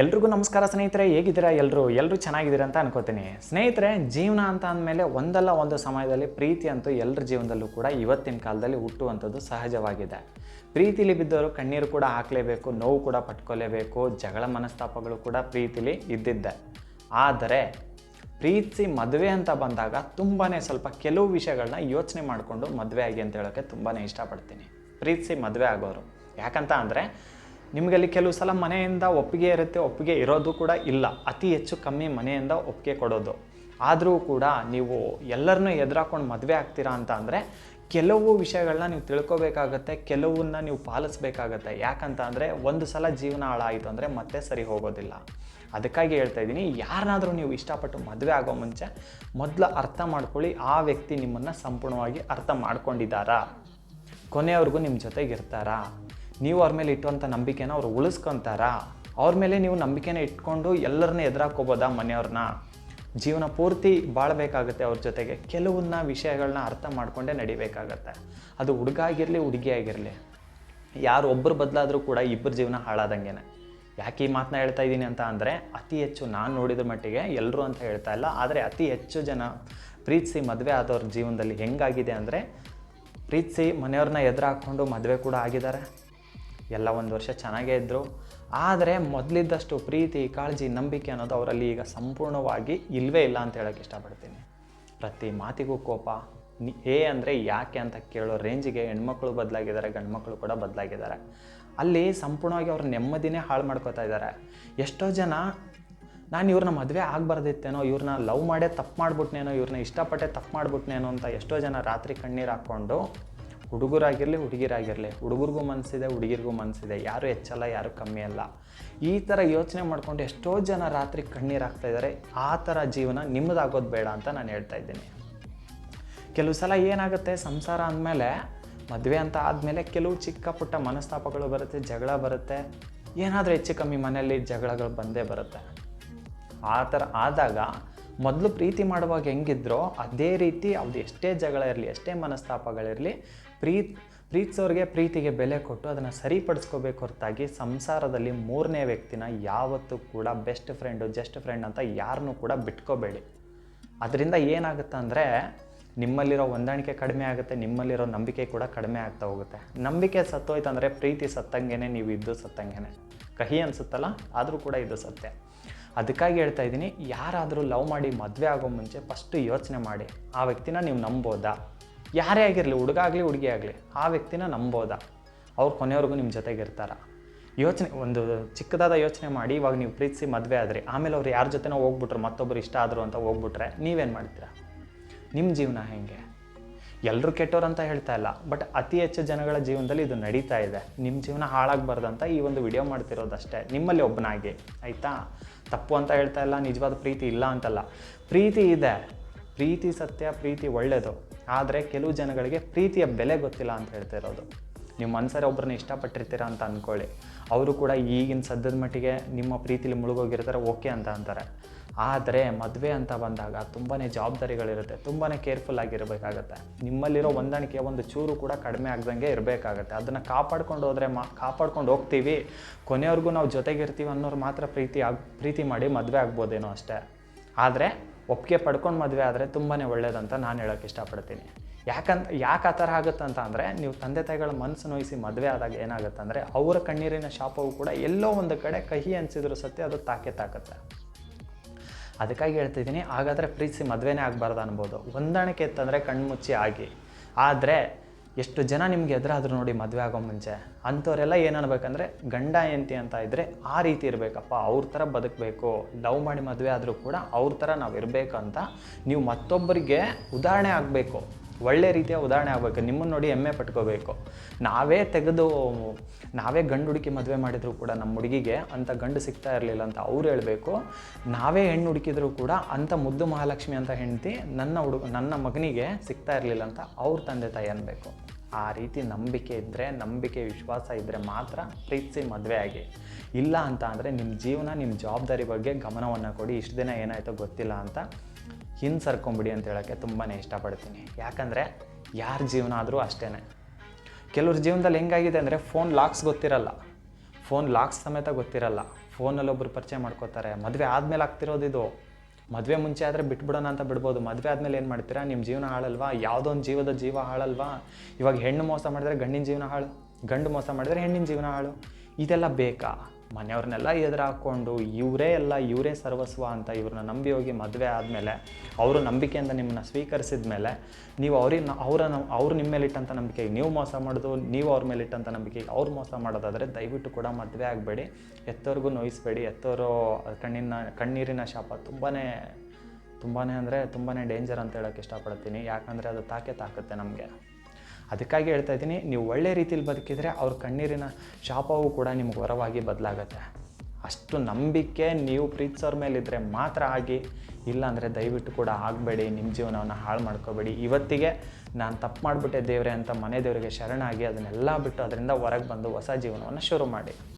ಎಲ್ರಿಗೂ ನಮಸ್ಕಾರ ಸ್ನೇಹಿತರೆ, ಹೇಗಿದ್ದೀರಾ ಎಲ್ಲರೂ ಎಲ್ಲರೂ ಚೆನ್ನಾಗಿದ್ದೀರಾ ಅಂತ ಅನ್ಕೋತೀನಿ. ಸ್ನೇಹಿತರೆ, ಜೀವನ ಅಂತ ಅಂದಮೇಲೆ ಒಂದಲ್ಲ ಒಂದು ಸಮಯದಲ್ಲಿ ಪ್ರೀತಿ ಅಂತೂ ಎಲ್ಲರ ಜೀವನದಲ್ಲೂ ಕೂಡ ಇವತ್ತಿನ ಕಾಲದಲ್ಲಿ ಹುಟ್ಟುವಂಥದ್ದು ಸಹಜವಾಗಿದೆ. ಪ್ರೀತಿಲಿ ಬಿದ್ದವರು ಕಣ್ಣೀರು ಕೂಡ ಹಾಕಲೇಬೇಕು, ನೋವು ಕೂಡ ಪಟ್ಕೋಲೇಬೇಕು, ಜಗಳ ಮನಸ್ತಾಪಗಳು ಕೂಡ ಪ್ರೀತಿಲಿ ಇದ್ದಿದ್ದೆ. ಆದರೆ ಪ್ರೀತಿಸಿ ಮದುವೆ ಅಂತ ಬಂದಾಗ ತುಂಬಾ ಸ್ವಲ್ಪ ಕೆಲವು ವಿಷಯಗಳನ್ನ ಯೋಚನೆ ಮಾಡಿಕೊಂಡು ಮದುವೆ ಆಗಿ ಅಂತ ಹೇಳೋಕ್ಕೆ ತುಂಬಾ ಇಷ್ಟಪಡ್ತೀನಿ. ಪ್ರೀತಿಸಿ ಮದುವೆ ಆಗೋರು. ಯಾಕಂತ ಅಂದರೆ ನಿಮಗಲ್ಲಿ ಕೆಲವು ಸಲ ಮನೆಯಿಂದ ಒಪ್ಪಿಗೆ ಇರುತ್ತೆ, ಒಪ್ಪಿಗೆ ಇರೋದು ಕೂಡ ಇಲ್ಲ. ಅತಿ ಹೆಚ್ಚು ಕಮ್ಮಿ ಮನೆಯಿಂದ ಒಪ್ಪಿಗೆ ಕೊಡೋದು. ಆದರೂ ಕೂಡ ನೀವು ಎಲ್ಲರನ್ನೂ ಎದುರಾಕೊಂಡು ಮದುವೆ ಆಗ್ತೀರಾ ಅಂತ ಅಂದರೆ ಕೆಲವು ವಿಷಯಗಳನ್ನ ನೀವು ತಿಳ್ಕೊಬೇಕಾಗತ್ತೆ, ಕೆಲವನ್ನ ನೀವು ಪಾಲಿಸ್ಬೇಕಾಗತ್ತೆ. ಯಾಕಂತ ಅಂದರೆ ಒಂದು ಸಲ ಜೀವನ ಹಾಳಾಯಿತು ಅಂದರೆ ಮತ್ತೆ ಸರಿ ಹೋಗೋದಿಲ್ಲ. ಅದಕ್ಕಾಗಿ ಹೇಳ್ತಾ ಇದ್ದೀನಿ, ಯಾರನ್ನಾದರೂ ನೀವು ಇಷ್ಟಪಟ್ಟು ಮದುವೆ ಆಗೋ ಮುಂಚೆ ಮೊದಲು ಅರ್ಥ ಮಾಡ್ಕೊಳ್ಳಿ, ಆ ವ್ಯಕ್ತಿ ನಿಮ್ಮನ್ನು ಸಂಪೂರ್ಣವಾಗಿ ಅರ್ಥ ಮಾಡ್ಕೊಂಡಿದ್ದಾರಾ? ಕೊನೆಯವ್ರಿಗೂ ನಿಮ್ಮ ಜೊತೆಗೆ ಇರ್ತಾರಾ ನೀವು ಅವ್ರ ಮೇಲೆ ಇಟ್ಟುವಂಥ ನಂಬಿಕೆನ ಅವ್ರು ಉಳಿಸ್ಕೊತಾರಾ? ಅವ್ರ ಮೇಲೆ ನೀವು ನಂಬಿಕೆನ ಇಟ್ಕೊಂಡು ಎಲ್ಲರನ್ನ ಎದುರಾಕೋಬೋದಾ ಮನೆಯವ್ರನ್ನ? ಜೀವನ ಪೂರ್ತಿ ಬಾಳಬೇಕಾಗತ್ತೆ ಅವ್ರ ಜೊತೆಗೆ. ಕೆಲವನ್ನ ವಿಷಯಗಳನ್ನ ಅರ್ಥ ಮಾಡಿಕೊಂಡೇ ನಡಿಬೇಕಾಗತ್ತೆ. ಅದು ಹುಡುಗ ಆಗಿರಲಿ ಹುಡುಗಿ ಆಗಿರಲಿ. ಯಾರು ಒಬ್ಬರು ಬದಲಾದರೂ ಕೂಡ ಇಬ್ಬರು ಜೀವನ ಹಾಳಾದಂಗೆನೆ. ಯಾಕೆ ಈ ಮಾತನ್ನ ಹೇಳ್ತಾ ಇದ್ದೀನಿ ಅಂತ ಅಂದರೆ, ಅತಿ ಹೆಚ್ಚು ನಾನು ನೋಡಿದ ಮಟ್ಟಿಗೆ ಎಲ್ಲರೂ ಅಂತ ಹೇಳ್ತಾ ಇಲ್ಲ. ಆದರೆ ಅತಿ ಹೆಚ್ಚು ಜನ ಪ್ರೀತಿಸಿ ಮದುವೆ ಆದವ್ರ ಜೀವನದಲ್ಲಿ ಹೆಂಗಾಗಿದೆ ಅಂದರೆ, ಪ್ರೀತಿಸಿ ಮನೆಯವ್ರನ್ನ ಎದುರು ಹಾಕ್ಕೊಂಡು ಮದುವೆ ಕೂಡ ಆಗಿದ್ದಾರೆ. ಎಲ್ಲ ಒಂದು ವರ್ಷ ಚೆನ್ನಾಗೇ ಇದ್ದರು ಆದರೆ ಮೊದಲಿದ್ದಷ್ಟು ಪ್ರೀತಿ, ಕಾಳಜಿ, ನಂಬಿಕೆ ಅನ್ನೋದು ಅವರಲ್ಲಿ ಈಗ ಸಂಪೂರ್ಣವಾಗಿ ಇಲ್ಲವೇ ಇಲ್ಲ ಅಂತ ಹೇಳೋಕ್ಕೆ ಇಷ್ಟಪಡ್ತೀನಿ. ಪ್ರತಿ ಮಾತಿಗೂ ಕೋಪ, ನಿ ಏ ಅಂದರೆ ಯಾಕೆ ಅಂತ ಕೇಳೋ ರೇಂಜಿಗೆ ಹೆಣ್ಮಕ್ಳು ಬದಲಾಗಿದ್ದಾರೆ, ಗಂಡ್ಮಕ್ಳು ಕೂಡ ಬದಲಾಗಿದ್ದಾರೆ. ಅಲ್ಲಿ ಸಂಪೂರ್ಣವಾಗಿ ಅವ್ರ ನೆಮ್ಮದಿನೇ ಹಾಳು ಮಾಡ್ಕೋತಾ ಇದ್ದಾರೆ. ಎಷ್ಟೋ ಜನ, ನಾನು ಇವ್ರನ್ನ ಮದುವೆ ಆಗಬಾರ್ದಿತ್ತೇನೋ ಇವ್ರನ್ನ ಲವ್ ಮಾಡೇ ತಪ್ಪು ಮಾಡ್ಬಿಟ್ನೇನೋ ಇವ್ರನ್ನ ಇಷ್ಟಪಟ್ಟೆ ತಪ್ಪು ಮಾಡ್ಬಿಟ್ನೇನೋ ಅಂತ ಎಷ್ಟೋ ಜನ ರಾತ್ರಿ ಕಣ್ಣೀರು ಹಾಕ್ಕೊಂಡು ಹುಡುಗರಾಗಿರಲಿ, ಹುಡುಗಿರಾಗಿರಲಿ, ಹುಡುಗರಿಗೂ ಮನಸ್ಸಿದೆ ಹುಡುಗಿರಿಗೂ ಮನಸ್ಸಿದೆ ಯಾರು ಹೆಚ್ಚಲ್ಲ, ಯಾರು ಕಮ್ಮಿ ಅಲ್ಲ. ಈ ಥರ ಯೋಚನೆ ಮಾಡ್ಕೊಂಡು ಎಷ್ಟೋ ಜನ ರಾತ್ರಿ ಕಣ್ಣೀರು ಇದ್ದಾರೆ. ಆ ಥರ ಜೀವನ ನಿಮ್ಮದಾಗೋದು ಬೇಡ ಅಂತ ನಾನು ಹೇಳ್ತಾ ಇದ್ದೀನಿ. ಕೆಲವು ಸಲ ಏನಾಗುತ್ತೆ, ಸಂಸಾರ ಅಂದಮೇಲೆ, ಮದುವೆ ಅಂತ ಆದಮೇಲೆ ಕೆಲವು ಚಿಕ್ಕ ಪುಟ್ಟ ಮನಸ್ತಾಪಗಳು ಬರುತ್ತೆ, ಜಗಳ ಬರುತ್ತೆ. ಏನಾದರೂ ಹೆಚ್ಚು ಕಮ್ಮಿ ಮನೆಯಲ್ಲಿ ಜಗಳಗಳು ಬಂದೇ ಬರುತ್ತೆ. ಆ ಥರ ಆದಾಗ ಮೊದಲು ಪ್ರೀತಿ ಮಾಡುವಾಗ ಹೆಂಗಿದ್ರೋ, ಅದೇ ರೀತಿ ಅವ್ರದ್ದು ಎಷ್ಟೇ ಜಗಳ ಇರಲಿ, ಎಷ್ಟೇ ಮನಸ್ತಾಪಗಳಿರಲಿ ಪ್ರೀತ್ ಪ್ರೀತಿಸೋರಿಗೆ ಪ್ರೀತಿಗೆ ಬೆಲೆ ಕೊಟ್ಟು ಅದನ್ನು ಸರಿಪಡಿಸ್ಕೋಬೇಕು ಹೊರತಾಗಿ ಸಂಸಾರದಲ್ಲಿ ಮೂರನೇ ವ್ಯಕ್ತಿನ ಯಾವತ್ತೂ ಕೂಡ ಬೆಸ್ಟ್ ಫ್ರೆಂಡು ಜಸ್ಟ್ ಫ್ರೆಂಡ್ ಅಂತ ಯಾರನ್ನೂ ಕೂಡ ಬಿಟ್ಕೋಬೇಡಿ. ಅದರಿಂದ ಏನಾಗುತ್ತೆ ಅಂದರೆ ನಿಮ್ಮಲ್ಲಿರೋ ಹೊಂದಾಣಿಕೆ ಕಡಿಮೆ ಆಗುತ್ತೆ, ನಿಮ್ಮಲ್ಲಿರೋ ನಂಬಿಕೆ ಕೂಡ ಕಡಿಮೆ ಆಗ್ತಾ ಹೋಗುತ್ತೆ. ನಂಬಿಕೆ ಸತ್ತೋಯ್ತಂದರೆ ಪ್ರೀತಿ ಸತ್ತಂಗೆನೆ, ನೀವು ಇದ್ದು ಸತ್ತಂಗೆನೆ. ಕಹಿ ಅನಿಸುತ್ತಲ್ಲ, ಆದರೂ ಕೂಡ ಇದು ಸತ್ಯ. ಅದಕ್ಕಾಗಿ ಹೇಳ್ತಾ ಇದ್ದೀನಿ, ಯಾರಾದರೂ ಲವ್ ಮಾಡಿ ಮದುವೆ ಆಗೋ ಮುಂಚೆ ಫಸ್ಟು ಯೋಚನೆ ಮಾಡಿ, ಆ ವ್ಯಕ್ತಿನ ನೀವು ನಂಬೋದಾ? ಯಾರೇ ಆಗಿರಲಿ, ಹುಡುಗ ಆಗಲಿ, ಹುಡುಗಿ ಆಗಲಿ, ಆ ವ್ಯಕ್ತಿನ ನಂಬೋದಾ. ಅವ್ರು ಕೊನೆವರೆಗೂ ನಿಮ್ಮ ಜೊತೆಗೆ ಇರ್ತಾರ ಯೋಚನೆ, ಒಂದು ಚಿಕ್ಕದಾದ ಯೋಚನೆ ಮಾಡಿ, ಇವಾಗ ನೀವು ಪ್ರೀತಿಸಿ ಮದುವೆ ಆದರೆ, ಆಮೇಲೆ ಅವ್ರು ಯಾರ ಜೊತೆನೋ ಹೋಗ್ಬಿಟ್ರು ಮತ್ತೊಬ್ಬರು ಇಷ್ಟ ಆದರು ಅಂತ ಹೋಗ್ಬಿಟ್ರೆ, ನೀವೇನು ಮಾಡ್ತೀರಾ? ನಿಮ್ಮ ಜೀವನ ಹೇಗೆ? ಎಲ್ಲರೂ ಕೆಟ್ಟವ್ರು ಅಂತ ಹೇಳ್ತಾ ಇಲ್ಲ, ಬಟ್ ಅತಿ ಹೆಚ್ಚು ಜನಗಳ ಜೀವನದಲ್ಲಿ ಇದು ನಡೀತಾ ಇದೆ. ನಿಮ್ಮ ಜೀವನ ಹಾಳಾಗಬಾರ್ದು ಅಂತ ಈ ಒಂದು ವಿಡಿಯೋ ಮಾಡ್ತಿರೋದಷ್ಟೇ. ನಿಮ್ಮಲ್ಲಿ ಒಬ್ಬನಾಗಿ ಆಯಿತಾ? ತಪ್ಪು ಅಂತ ಹೇಳ್ತಾ ಇಲ್ಲ, ನಿಜವಾದ ಪ್ರೀತಿ ಇಲ್ಲ ಅಂತಲ್ಲ. ಪ್ರೀತಿ ಇದೆ ಪ್ರೀತಿ ಸತ್ಯ, ಪ್ರೀತಿ ಒಳ್ಳೆಯದು ಆದರೆ ಕೆಲವು ಜನಗಳಿಗೆ ಪ್ರೀತಿಯ ಬೆಲೆ ಗೊತ್ತಿಲ್ಲ ಅಂತ ಹೇಳ್ತಾ ಇರೋದು. ನೀವು ಮನ್ಸರೆ ಒಬ್ಬರನ್ನ ಇಷ್ಟಪಟ್ಟಿರ್ತೀರ ಅಂತ ಅಂದ್ಕೊಳ್ಳಿ ಅವರು ಕೂಡ ಈಗಿನ ಸದ್ಯದ ಮಟ್ಟಿಗೆ ನಿಮ್ಮ ಪ್ರೀತಿಲಿ ಮುಳುಗೋಗಿರ್ತಾರೆ, ಓಕೆ ಅಂತ ಅಂತಾರೆ. ಆದರೆ ಮದುವೆ ಅಂತ ಬಂದಾಗ ತುಂಬಾ ಜವಾಬ್ದಾರಿಗಳಿರುತ್ತೆ ತುಂಬಾ ಕೇರ್ಫುಲ್ ಆಗಿರಬೇಕಾಗತ್ತೆ. ನಿಮ್ಮಲ್ಲಿರೋ ಹೊಂದಾಣಿಕೆ, ಒಂದು ಚೂರು ಕೂಡ ಕಡಿಮೆ ಆಗ್ದಂಗೆ ಇರಬೇಕಾಗತ್ತೆ. ಅದನ್ನು ಕಾಪಾಡ್ಕೊಂಡು ಹೋದರೆ ಮಾ, ಕಾಪಾಡ್ಕೊಂಡು ಹೋಗ್ತೀವಿ. ಕೊನೆಯವ್ರಿಗೂ ನಾವು ಜೊತೆಗಿರ್ತೀವಿ ಅನ್ನೋರು ಮಾತ್ರ ಪ್ರೀತಿ ಆಗಿ, ಪ್ರೀತಿ ಮಾಡಿ ಮದುವೆ ಆಗ್ಬೋದೇನೋ ಅಷ್ಟೇ. ಆದರೆ ಒಪ್ಪಿಗೆ ಪಡ್ಕೊಂಡು ಮದುವೆ ಆದರೆ ತುಂಬಾ ಒಳ್ಳೇದಂತ ನಾನು ಹೇಳೋಕ್ಕೆ ಇಷ್ಟಪಡ್ತೀನಿ. ಯಾಕಂತ, ಯಾಕೆ ಆ ಥರ ಆಗುತ್ತೆ ಅಂತ ಅಂದರೆ ನೀವು ತಂದೆ ತಾಯಿಗಳ ಮನಸ್ಸು ನೋಯಿಸಿ ಮದುವೆ ಆದಾಗ ಏನಾಗುತ್ತೆ ಅಂದರೆ ಅವರ ಕಣ್ಣೀರಿನ ಶಾಪವು ಕೂಡ ಎಲ್ಲೋ ಒಂದು ಕಡೆ ಕಹಿ ಅನಿಸಿದ್ರು ಸತ್ಯ ಅದು ತಾಕೆ ತಾಕತ್ತೆ. ಅದಕ್ಕಾಗಿ ಹೇಳ್ತಿದ್ದೀನಿ, ಹಾಗಾದರೆ ಪ್ರೀತಿಸಿ ಮದುವೆನೇ ಆಗಬಾರ್ದು ಅನ್ಬೋದು. ಹೊಂದಾಣಿಕೆ ಇತ್ತಂದರೆ ಕಣ್ಮುಚ್ಚಿ ಆಗಿ. ಆದರೆ ಎಷ್ಟು ಜನ ನಿಮ್ಗೆ ಎದುರಾದ್ರು ನೋಡಿ ಮದುವೆ ಆಗೋ ಮುಂಚೆ ಅಂಥವರೆಲ್ಲ ಏನನ್ಬೇಕಂದ್ರೆ ಗಂಡ ಹೆಂಡತಿ ಅಂತ ಇದ್ದರೆ ಆ ರೀತಿ ಇರಬೇಕಪ್ಪ, ಅವ್ರ ಥರ ಬದುಕಬೇಕು. ಲವ್ ಮಾಡಿ ಮದುವೆ ಆದರೂ ಕೂಡ ಅವ್ರ ಥರ ನಾವು ಇರಬೇಕು ಅಂತ ನೀವು ಮತ್ತೊಬ್ಬರಿಗೆ ಉದಾಹರಣೆ ಆಗಬೇಕು. ಒಳ್ಳೆ ರೀತಿಯ ಉದಾಹರಣೆ ಆಗಬೇಕು. ನಿಮ್ಮನ್ನು ನೋಡಿ ಹೆಮ್ಮೆ ಪಟ್ಕೋಬೇಕು. ನಾವೇ ತೆಗೆದು, ನಾವೇ ಗಂಡು ಹುಡುಕಿ ಮದುವೆ ಮಾಡಿದರೂ ಕೂಡ ನಮ್ಮ ಹುಡುಗಿಗೆ ಅಂಥ ಗಂಡು ಸಿಗ್ತಾ ಇರಲಿಲ್ಲ ಅಂತ ಅವ್ರು ಹೇಳಬೇಕು. ನಾವೇ ಹೆಣ್ಣು ಹುಡುಕಿದ್ರು ಕೂಡ ಅಂಥ ಮುದ್ದು ಮಹಾಲಕ್ಷ್ಮಿ ಅಂತ ಹೆಂಡತಿ ನನ್ನ ಹುಡುಗ ನನ್ನ ಮಗನಿಗೆ ಸಿಗ್ತಾ ಇರಲಿಲ್ಲ ಅಂತ ಅವ್ರ ತಂದೆ ತಾಯಿ ಅನ್ನಬೇಕು ಆ ರೀತಿ ನಂಬಿಕೆ ಇದ್ದರೆ ನಂಬಿಕೆ ವಿಶ್ವಾಸ ಇದ್ದರೆ ಮಾತ್ರ ಪ್ರೀತಿಸಿ ಮದುವೆ ಆಗಿ. ಇಲ್ಲ ಅಂತ ಅಂದರೆ ನಿಮ್ಮ ಜೀವನ ನಿಮ್ಮ ಜವಾಬ್ದಾರಿ ಬಗ್ಗೆ ಗಮನವನ್ನು ಕೊಡಿ. ಇಷ್ಟು ದಿನ ಏನಾಯಿತೋ ಗೊತ್ತಿಲ್ಲ ಅಂತ ಹಿಂಸರ್ಕೊಂಬಿಡಿ ಅಂತ ಹೇಳೋಕ್ಕೆ ತುಂಬಾ ಇಷ್ಟಪಡ್ತೀನಿ. ಯಾಕಂದರೆ ಯಾರ ಜೀವನ ಆದರೂ ಅಷ್ಟೇ ಕೆಲವ್ರ ಜೀವನದಲ್ಲಿ ಹೆಂಗಾಗಿದೆ ಅಂದರೆ ಫೋನ್ ಲಾಕ್ಸ್ ಗೊತ್ತಿರಲ್ಲ. ಫೋನ್ ಲಾಕ್ಸ್ ಸಮೇತ ಗೊತ್ತಿರಲ್ಲ. ಫೋನಲ್ಲಿ ಒಬ್ರು ಪರಿಚಯ ಮಾಡ್ಕೋತಾರೆ. ಮದುವೆ ಆದಮೇಲೆ ಆಗ್ತಿರೋದು ಇದು. ಮದುವೆ ಮುಂಚೆ ಆದರೆ ಬಿಟ್ಬಿಡೋಣ ಅಂತ ಬಿಡ್ಬೋದು. ಮದುವೆ ಆದಮೇಲೆ ಏನು ಮಾಡ್ತೀರಾ? ನಿಮ್ಮ ಜೀವನ ಹಾಳಲ್ವಾ? ಯಾವುದೋ ಒಂದು ಜೀವದ ಜೀವ ಹಾಳಲ್ವಾ? ಇವಾಗ ಹೆಣ್ಣು ಮೋಸ ಮಾಡಿದ್ರೆ ಗಂಡಿನ ಜೀವನ ಹಾಳು. ಗಂಡು ಮೋಸ ಮಾಡಿದ್ರೆ ಹೆಣ್ಣಿನ ಜೀವನ ಹಾಳು. ಇದೆಲ್ಲ ಬೇಕಾ? ಮನೆಯವ್ರನ್ನೆಲ್ಲ ಎದುರು ಹಾಕ್ಕೊಂಡು ಇವರೇ ಎಲ್ಲ, ಇವರೇ ಸರ್ವಸ್ವ ಅಂತ ಇವ್ರನ್ನ ನಂಬಿ ಹೋಗಿ ಮದುವೆ ಆದಮೇಲೆ ಅವರು ನಂಬಿಕೆಯಿಂದ ನಿಮ್ಮನ್ನ ಸ್ವೀಕರಿಸಿದ ಮೇಲೆ ನೀವು ಅವ್ರಿಗೆ ಅವರ ಅವ್ರು ನಿಮ್ಮ ಮೇಲೆ ಇಟ್ಟಂಥ ನಂಬಿಕೆಗೆ ನೀವು ಮೋಸ ಮಾಡೋದು, ನೀವು ಅವ್ರ ಮೇಲೆ ಇಟ್ಟಂಥ ನಂಬಿಕೆಗೆ ಅವ್ರು ಮೋಸ ಮಾಡೋದಾದರೆ ದಯವಿಟ್ಟು ಕೂಡ ಮದುವೆ ಆಗಬೇಡಿ. ಎತ್ತವ್ರಿಗೂ ನೋಯಿಸ್ಬೇಡಿ. ಎತ್ತವರು ಕಣ್ಣಿನ, ಕಣ್ಣೀರಿನ ಶಾಪ ತುಂಬಾ ತುಂಬಾ ಅಂದರೆ ತುಂಬಾ ಡೇಂಜರ್ ಅಂತ ಹೇಳೋಕ್ಕೆ ಇಷ್ಟಪಡ್ತೀನಿ. ಯಾಕಂದರೆ ಅದು ತಾಕೆ ತಾಕುತ್ತೆ ನಮಗೆ. ಅದಕ್ಕಾಗಿ ಹೇಳ್ತಾ ಇದ್ದೀನಿ, ನೀವು ಒಳ್ಳೆ ರೀತಿಯಲ್ಲಿ ಬದುಕಿದರೆ ಅವ್ರ ಕಣ್ಣೀರಿನ ಶಾಪವೂ ಕೂಡ ನಿಮ್ಗೆ ವರವಾಗಿ ಬದಲಾಗತ್ತೆ. ಅಷ್ಟು ನಂಬಿಕೆ ನೀವು ಪ್ರೀತಿಸೋರ ಮೇಲಿದ್ದರೆ ಮಾತ್ರ ಆಗಿ, ಇಲ್ಲಾಂದರೆ ದಯವಿಟ್ಟು ಕೂಡ ಆಗಬೇಡಿ ನಿಮ್ಮ ಜೀವನವನ್ನು ಹಾಳು ಮಾಡ್ಕೋಬೇಡಿ. ಇವತ್ತಿಗೆ ನಾನು ತಪ್ಪು ಮಾಡಿಬಿಟ್ಟೆ ದೇವರೇ ಅಂತ ಮನೆ ದೇವರಿಗೆ ಶರಣಾಗಿ ಅದನ್ನೆಲ್ಲ ಬಿಟ್ಟು ಅದರಿಂದ ಹೊರಗೆ ಬಂದು ಹೊಸ ಜೀವನವನ್ನು ಶುರು ಮಾಡಿ.